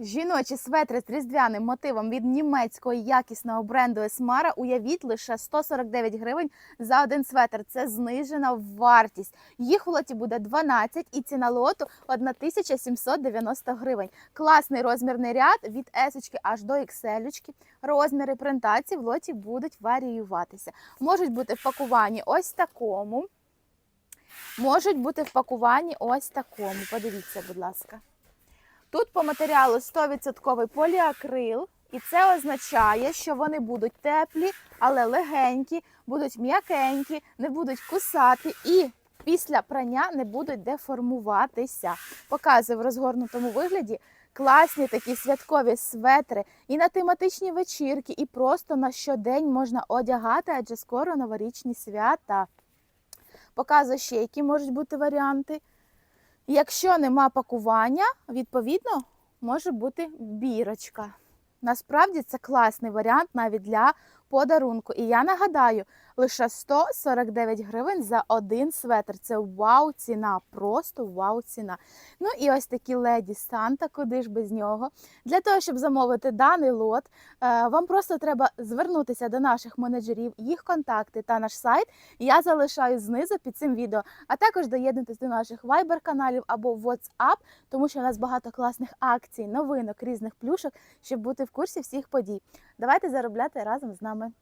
Жіночі светри з різдвяним мотивом від німецького якісного бренду Esmara уявіть лише 149 гривень за один светр. Це знижена вартість. Їх в лоті буде 12 і ціна лоту 1790 гривень. Класний розмірний ряд від S аж до XL. Розміри принтації в лоті будуть варіюватися. Можуть бути в пакуванні ось такому. Можуть бути в пакуванні ось такому. Подивіться, будь ласка. Тут по матеріалу 100% поліакрил, і це означає, що вони будуть теплі, але легенькі, будуть м'якенькі, не будуть кусати і після прання не будуть деформуватися. Показую в розгорнутому вигляді класні такі святкові светри і на тематичні вечірки, і просто на щодень можна одягати, адже скоро новорічні свята. Показую ще, які можуть бути варіанти. Якщо нема пакування, відповідно, може бути бірочка. Насправді це класний варіант навіть для подарунку. І я нагадаю, лише 149 гривень за один светр. Це вау ціна, просто вау ціна. Ну і ось такі леді Санта, куди ж без нього. Для того, щоб замовити даний лот, е, вам просто треба звернутися до наших менеджерів, їх контакти та наш сайт. Я залишаю знизу під цим відео, а також доєднуйтесь до наших Viber каналів або WhatsApp, тому що у нас багато класних акцій, новинок, різних плюшок, щоб бути в курсі всіх подій. Давайте заробляти разом з нами.